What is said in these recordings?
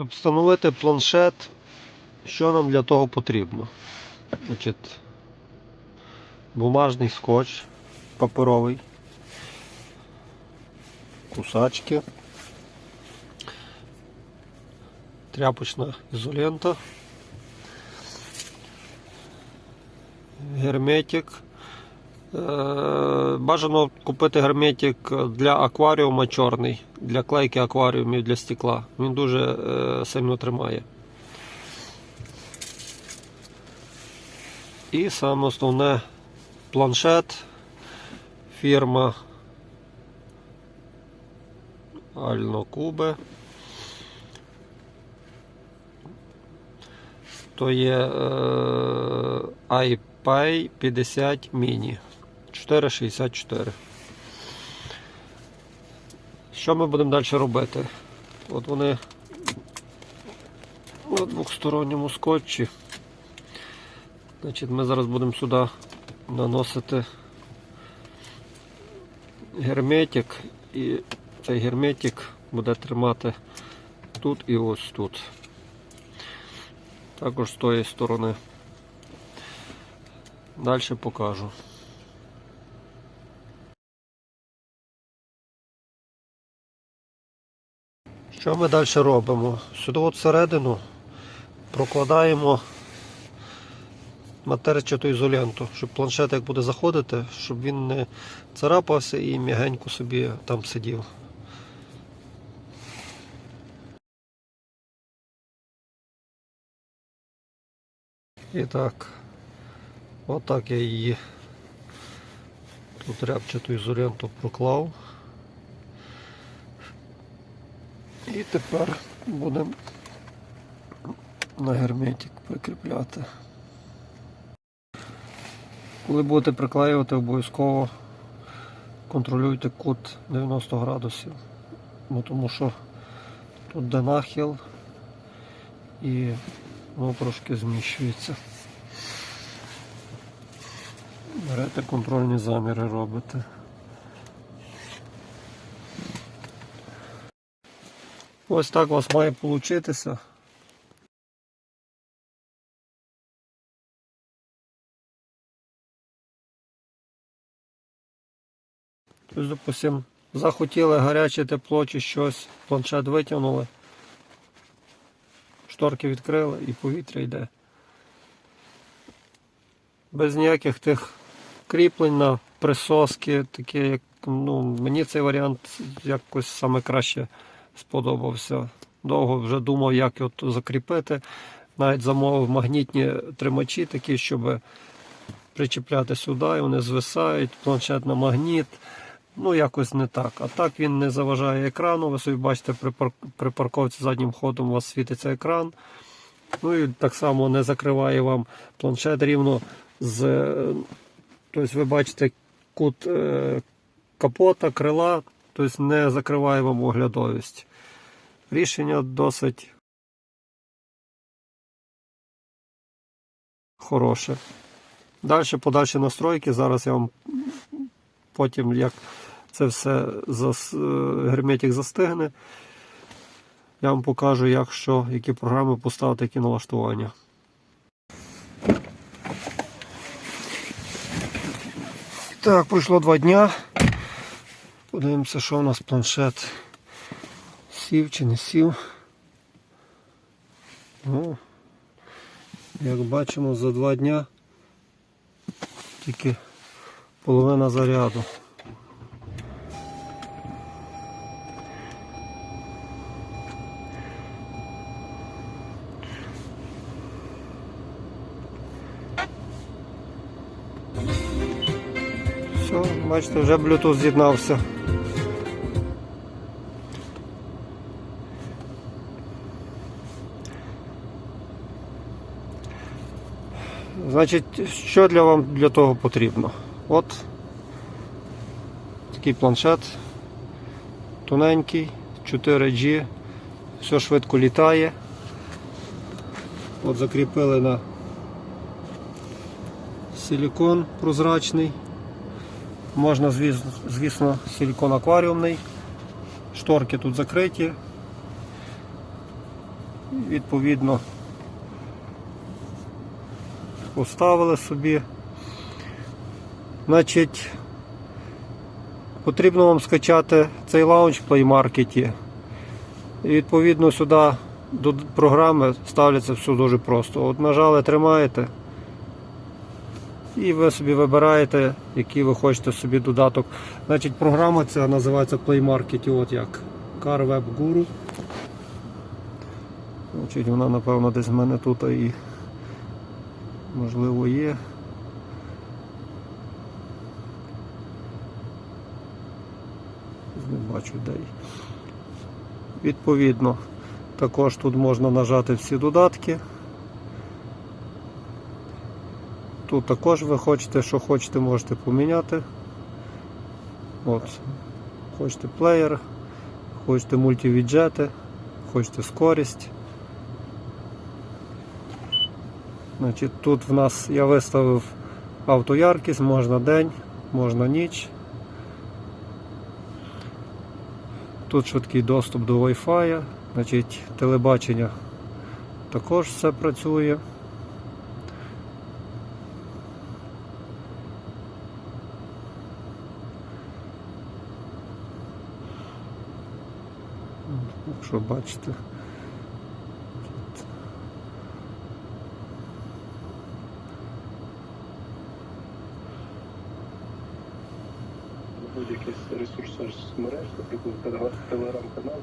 Щоб встановити планшет, що нам для того потрібно? Значить, бумажний скотч паперовий, кусачки, тряпочна ізолента, герметик. Е, Бажано купити герметик для акваріума чорний, для клейки акваріумів для стекла. Він дуже е, сильно тримає. І саме основне планшет фірма Ально Кубе. То є е, iPay 50 mini 4,64. Що ми будемо далі робити? От вони на двохсторонньому скотчі. Значить, ми зараз будемо сюди наносити герметик і цей герметик буде тримати тут і ось тут. Також з тої сторони. Далі покажу. Що ми далі робимо? Сюди всередину прокладаємо матерчату ізоленту, щоб планшет як буде заходити, щоб він не царапався і м'ягенько собі там сидів. І так, отак я її тут рябчату ізоленту проклав. І тепер будемо на герметик прикріпляти. Коли будете приклеювати, обов'язково контролюйте кут 90 градусів. Ну, тому що тут де нахил і воно трошки зміщується. Берете контрольні заміри робите. Ось так у вас має получитися. Тобто, допустим, захотіли гаряче тепло чи щось, планшет витягнули, шторки відкрили і повітря йде. Без ніяких тих кріплень на присоски, такі як ну, мені цей варіант якось саме краще сподобався. Довго вже думав, як його закріпити. Навіть замовив магнітні тримачі, такі, щоб причіпляти сюди, і вони звисають, планшет на магніт. Ну, якось не так. А так він не заважає екрану. Ви собі бачите, при парковці заднім ходом у вас світиться екран. Ну і так само не закриває вам планшет рівно з. е, Тобто ви бачите кут е, капота, крила, тобто не закриває вам оглядовість. Рішення досить хороше. Далі подальші настройки. Зараз я вам потім, як це все зас... е, герметик застигне, я вам покажу, як що, які програми поставити, які налаштування. Так, пройшло два дня. Подивимося, що у нас планшет. Сів чи не сів. Ну, як бачимо, за два дня тільки половина заряду. Все, бачите, вже Bluetooth з'єднався. Значить, що для вам для того потрібно? От такий планшет, тоненький, 4G, все швидко літає. От закріпили на силікон прозрачний. Можна, звісно, силікон акваріумний. Шторки тут закриті. Відповідно, поставили собі. Значить, потрібно вам скачати цей лаунч в Play Market. І відповідно сюди до програми ставляться все дуже просто. От нажали, тримаєте. І ви собі вибираєте, який ви хочете собі додаток. Значить, програма ця називається Play Market, от як Car Guru. Значить, вона, напевно, десь в мене тут і можливо є. Не бачу де. Відповідно, також тут можна нажати всі додатки. Тут також ви хочете, що хочете, можете поміняти. От. Хочете плеєр, хочете мультивіджети, хочете скорість. Значить, тут в нас я виставив автояркість, можна день, можна ніч. Тут швидкий доступ до Wi-Fi, значить, телебачення також все працює. Якщо бачите. Будь-якийсь ресурс соцмереж, наприклад, телеграм-канал.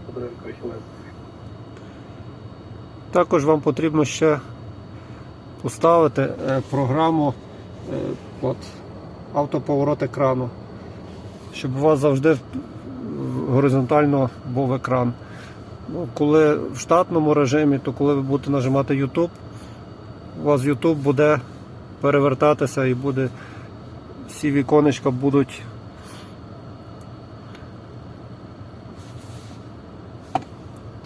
Також вам потрібно ще поставити е, програму е, от, автоповорот екрану, щоб у вас завжди горизонтально був екран. Ну, коли в штатному режимі, то коли ви будете нажимати YouTube, у вас YouTube буде перевертатися і буде всі віконечка будуть.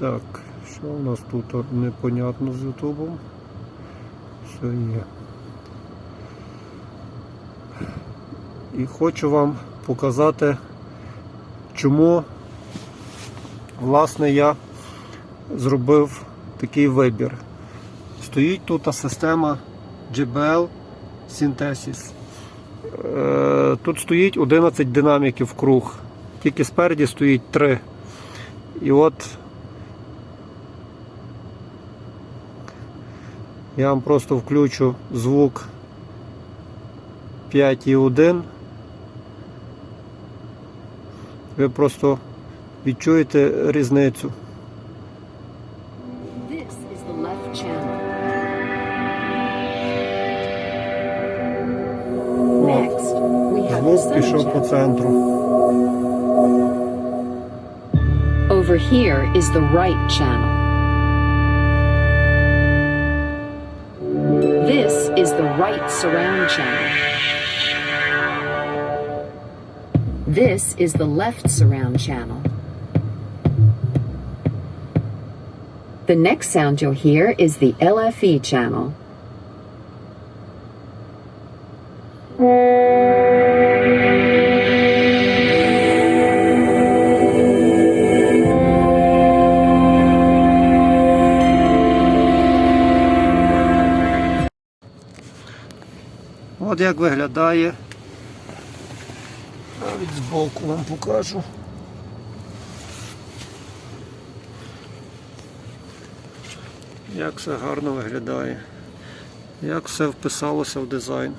Так, що у нас тут непонятно з Ютубом? Все є. І хочу вам показати, чому власне я зробив такий вибір. Стоїть тут система JBL Synthesis. Е, Тут стоїть 11 динаміків в круг, тільки спереді стоїть 3. І от Я вам просто включу звук 5.1. Ви просто відчуєте різницю. Звук пішов по центру. Over here is the right channel. Right surround channel. This is the left surround channel. The next sound you'll hear is the LFE channel. От як виглядає. Навіть збоку вам покажу. Як все гарно виглядає. Як все вписалося в дизайн.